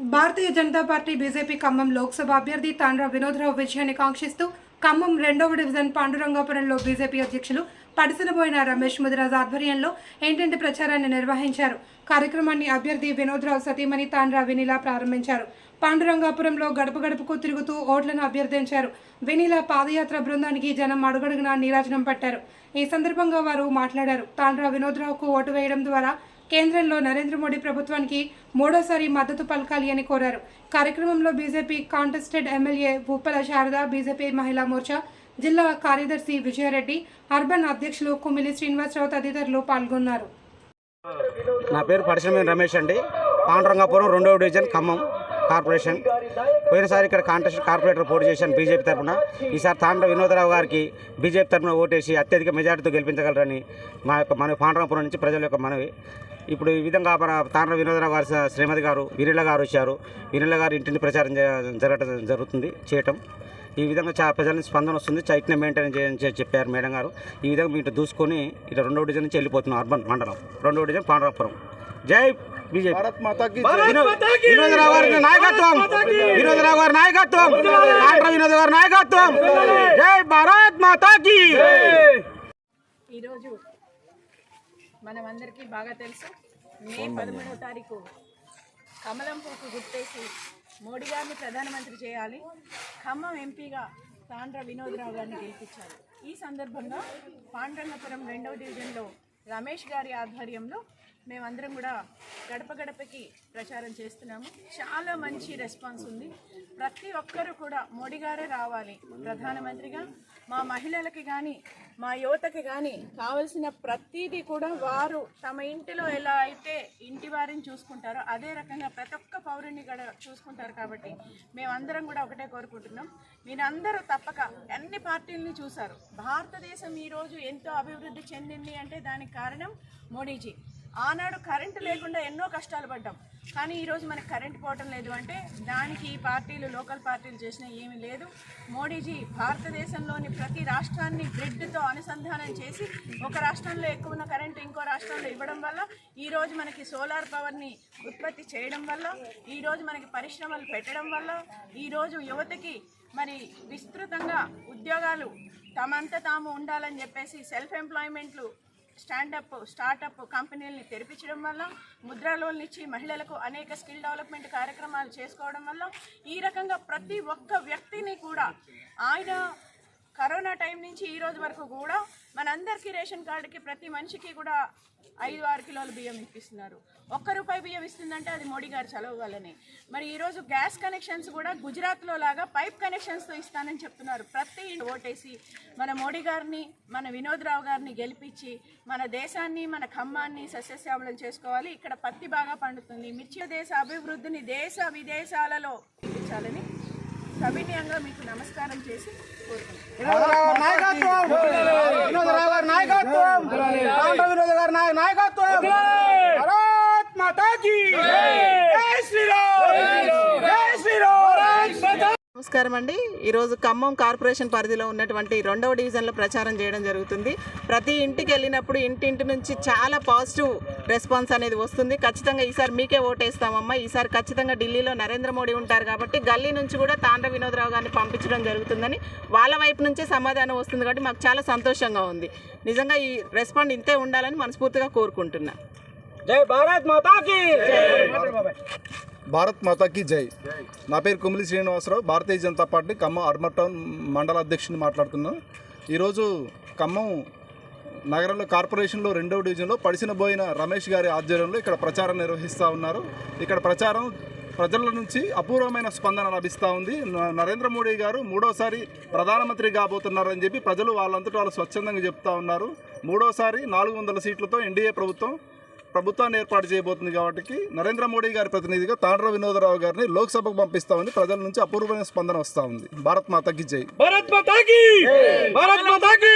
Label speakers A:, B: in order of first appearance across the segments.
A: భారతీయ Janata Party BJP Khammam Lok Sabha అభ్యర్థి తాండ్ర వినోద్రావు విజయాన్ని కాంక్షిస్తూ ఖమ్మం రెండవ డివిజన్ పాండురంగాపురంలో బీజేపీ అధ్యక్షులు పడిసినబోయిన రమేష్ ముదిరాజ్ ఆధ్వర్యంలో ఏంటంటే ప్రచారాన్ని నిర్వహించారు? కార్యక్రమాన్ని అభ్యర్థి వినోద్రావు సతీమణి తాండ్ర వినిలా ప్రారంభించారు. పాండురంగాపురంలో గడప గడపకు తిరుగుతూ ఓట్లను అభ్యర్థించారు. వినిలా పాదయాత్ర బృందానికి జనం అడుగడుగునా నీరాజనం పట్టారు. ఈ సందర్భంగా వారు మాట్లాడారు. తాండ్ర వినోద్రావుకు ఓటు వేయడం ద్వారా కేంద్రంలో నరేంద్ర మోడీ ప్రభుత్వానికి మూడోసారి మద్దతు పలకాలి అని కోరారు. కార్యక్రమంలో BJP contested MLA Bhupala Sharada BJP Mahila Morcha జిల్లా కార్యదర్శి విజయారెడ్డి అర్బన్ అధ్యక్షులు కుమిలి శ్రీనివాసరావు తదితరులు పాల్గొన్నారు.
B: నా పేరు పరిశ్రమ రమేష్ అండి. పాండురంగాపురం రెండవ డివిజన్ ఖమ్మం కార్పొరేషన్. పోయినసారి ఇక్కడ కాంటెస్ట్ కార్పొరేటర్ పోటీ చేశాను బీజేపీ తరఫున. ఈసారి తాండ్ర వినోదరావు గారికి బీజేపీ తరఫున ఓటేసి అత్యధిక మెజార్టీతో గెలిపించగలరని మా యొక్క మన పాండరాపురం నుంచి ప్రజల యొక్క మనవి. ఇప్పుడు ఈ విధంగా మన తాండ్ర వినోదరావు గారి శ్రీమతి గారు వినిల గారు వచ్చారు. వినిల గారు ఇంటిని ప్రచారం జరగటం జరుగుతుంది చేయటం. ఈ విధంగా చా ప్రజల నుంచి స్పందన వస్తుంది చైతన్య మెయింటైన్ చేయని చెప్పారు మేడం గారు. ఈ విధంగా మీరు దూసుకొని ఇటు రెండో డివిజన్ నుంచి వెళ్ళిపోతున్నాం అర్బన్ మండలం. రెండో డివిజన్ పాండవపురం. జై బీజేపీ.
C: భారత్ మాతాకి
B: వినో- వినోదరావు గారి నాయకత్వం. వినోదరావు గారి నాయకత్వం. ఆంధ్ర వినోద్ గారి నాయకత్వం. జై భారత్ మాతాకి.
D: ఈరోజు మనమందరికీ బాగా తెలుసు మే పదమూడవ తారీఖు కమలం పువ్వుకు గుర్తేసి మోడీ గారిని ప్రధానమంత్రి చేయాలి. ఖమ్మం ఎంపీగా తాండ్ర వినోద్రావు గారిని గెలిపించాలి ఈ సందర్భంగా పాండ్రంగపురం రెండవ డివిజన్లో రమేష్ గారి ఆధ్వర్యంలో మేమందరం కూడా గడప గడపకి ప్రచారం చేస్తున్నాము. చాలా మంచి రెస్పాన్స్ ఉంది. ప్రతి ఒక్కరూ కూడా మోడీ గారే రావాలి ప్రధానమంత్రిగా. మా మహిళలకి కానీ మా యువతకి కానీ కావలసిన ప్రతిదీ కూడా వారు తమ ఇంటిలో ఎలా అయితే ఇంటి వారిని చూసుకుంటారో అదే రకంగా ప్రతి ఒక్క పౌరుని కూడా చూసుకుంటారు కాబట్టి మేమందరం కూడా ఒకటే కోరుకుంటున్నాం. మీరందరూ తప్పక అన్ని పార్టీలని చూశారు. భారతదేశం ఈరోజు ఎంతో అభివృద్ధి చెందింది అంటే దానికి కారణం మోడీజీ. ఆనాడు కరెంటు లేకుండా ఎన్నో కష్టాలు పడ్డాం. కానీ ఈరోజు మనకు కరెంట్ పోవటం లేదు అంటే దానికి ఈ పార్టీలు లోకల్ పార్టీలు చేసిన ఏమీ లేదు. మోడీజీ భారతదేశంలోని ప్రతి రాష్ట్రాన్ని గ్రిడ్తో అనుసంధానం చేసి ఒక రాష్ట్రంలో ఎక్కువ ఉన్న కరెంటు ఇంకో రాష్ట్రంలో ఇవ్వడం వల్ల ఈరోజు మనకి సోలార్ పవర్ని ఉత్పత్తి చేయడం వల్ల ఈరోజు మనకి పరిశ్రమలు పెట్టడం వల్ల ఈరోజు యువతకి మరి విస్తృతంగా ఉద్యోగాలు తమంత తాము ఉండాలని చెప్పేసి సెల్ఫ్ ఎంప్లాయ్మెంట్లు స్టాండప్ స్టార్టప్ కంపెనీలని తెరిపించడం వల్ల ముద్రా లోన్లు ఇచ్చి మహిళలకు అనేక స్కిల్ డెవలప్మెంట్ కార్యక్రమాలు చేసుకోవడం వల్ల ఈ రకంగా ప్రతి ఒక్క వ్యక్తిని కూడా ఆయన కరోనా టైం నుంచి ఈ రోజు వరకు కూడా మనందరికీ రేషన్ కార్డుకి ప్రతి మనిషికి కూడా ఐదు ఆరు కిలోల బియ్యం ఇప్పిస్తున్నారు. ఒక్క రూపాయి బియ్యం ఇస్తుందంటే అది మోడీ గారు చలవ వల్లనే. మరి ఈరోజు గ్యాస్ కనెక్షన్స్ కూడా గుజరాత్లో లాగా పైప్ కనెక్షన్స్తో ఇస్తానని చెప్తున్నారు. ప్రతి ఇంటి ఓటేసి మన మోడీ గారిని మన వినోద్ రావు గారిని గెలిపించి మన దేశాన్ని మన ఖమ్మాన్ని సస్యశ్యామలం చేసుకోవాలి. ఇక్కడ పత్తి బాగా పండుతుంది. మిర్చి దేశ అభివృద్ధిని దేశ విదేశాలలో చూపించాలని సవినయంగా మీకు నమస్కారం చేసి కోరుకుంటున్నాను.
B: నాయకత్వం వినోదరావు గారి నాయకత్వం ఆంధ్ర వినోద్ గారి నాయ- నాయకత్వం భారత్ మాతాకి జై శ్రీరామ్ జై శ్రీరామ్
E: నమస్కారం అండి. ఈరోజు ఖమ్మం కార్పొరేషన్ పరిధిలో ఉన్నటువంటి రెండవ డివిజన్లో ప్రచారం చేయడం జరుగుతుంది. ప్రతి ఇంటికి వెళ్ళినప్పుడు ఇంటింటి నుంచి చాలా పాజిటివ్ రెస్పాన్స్ అనేది వస్తుంది. ఖచ్చితంగా ఈసారి మీకే ఓటేస్తామమ్మా. ఈసారి ఖచ్చితంగా ఢిల్లీలో నరేంద్ర మోడీ ఉంటారు కాబట్టి గల్లీ నుంచి కూడా తాండ్ర వినోదరావు గారిని పంపించడం జరుగుతుందని వాళ్ళ వైపు నుంచే సమాధానం వస్తుంది కాబట్టి మాకు చాలా సంతోషంగా ఉంది. నిజంగా ఈ రెస్పాండ్ ఇంతే ఉండాలని మనస్ఫూర్తిగా కోరుకుంటున్నా.
B: జై భారత్ మాతాకి!
C: భారత్ మాతాకి జై. నా పేరు కుమిలి శ్రీనివాసరావు. భారతీయ జనతా పార్టీ ఖమ్మం అర్మర్ టౌన్ మండల అధ్యక్షుని మాట్లాడుతున్నాను. ఈరోజు ఖమ్మం నగరంలో కార్పొరేషన్లో రెండవ డివిజన్లో పడిసిన పోయిన రమేష్ గారి ఆధ్వర్యంలో ఇక్కడ ప్రచారం నిర్వహిస్తూ ఉన్నారు. ఇక్కడ ప్రచారం ప్రజల నుంచి అపూర్వమైన స్పందన లభిస్తూ ఉంది. నరేంద్ర మోడీ గారు మూడోసారి ప్రధానమంత్రి కాబోతున్నారని చెప్పి ప్రజలు వాళ్ళంతటా వాళ్ళు స్వచ్ఛందంగా చెప్తా ఉన్నారు. మూడోసారి నాలుగు వందల సీట్లతో ఎన్డీఏ ప్రభుత్వం ప్రభుత్వాన్ని ఏర్పాటు చేయబోతుంది కాబట్టి నరేంద్ర మోడీ గారి ప్రతినిధిగా తాండ్ర వినోదరావు గారిని లోక్సభకు పంపిస్తామని ప్రజల నుంచి అపూర్వమైన స్పందన వస్తూ ఉంది. భారత్ మాతకి జై.
B: భారత్ మాతాకి! భారత్ మాతాకి!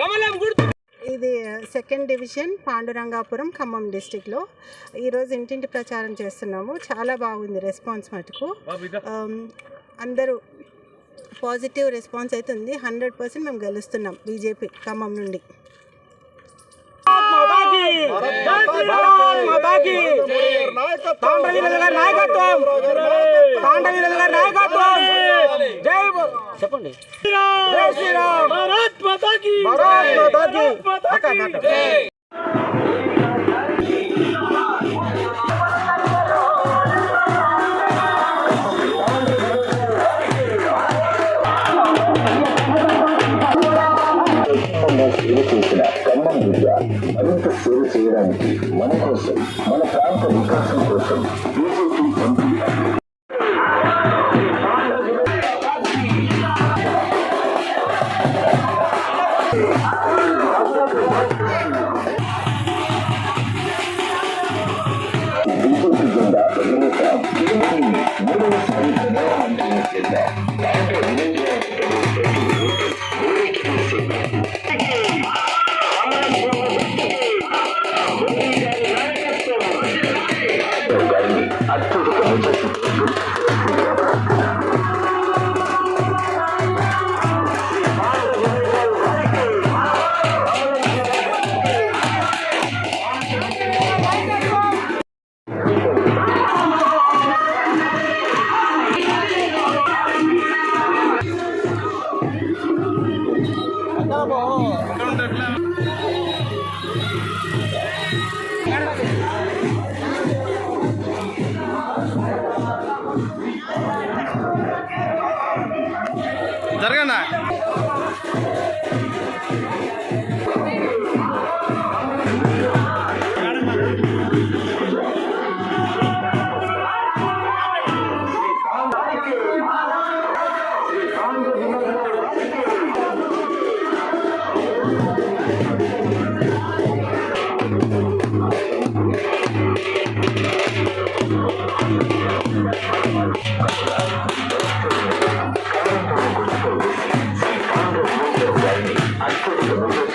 B: కమలం గుర్తు
F: ఇది సెకండ్ డివిజన్ పాండురంగాపురం ఖమ్మం డిస్టిక్లో. ఈరోజు ఇంటింటి ప్రచారం చేస్తున్నాము. చాలా బాగుంది రెస్పాన్స్ మటుకు. అందరూ పాజిటివ్ రెస్పాన్స్ అయితే ఉంది. హండ్రెడ్ పర్సెంట్ మేము గెలుస్తున్నాం బీజేపీ ఖమ్మం నుండి
B: మాతాకి భారత్ మాతాకి తాండ్ర వీరేంద్ర గారి నాయకత్వం తాండ్ర వీరేంద్ర గారి నాయకత్వం జై బో- చెప్పండి జై శ్రీరామ్ భారత్ మాతాకి అక్క, అక్క,
G: మరింత సేవ చేయడానికి మన కోసం మన ప్రాంత వికాసం కోసం బీజేపీ ఎంపీ బీజేపీ జెండా ఎగరేశాం బీజేపీని మూడవసారి ప్రధానమంత్రిని చేద్దాం দেখলাম Thank you.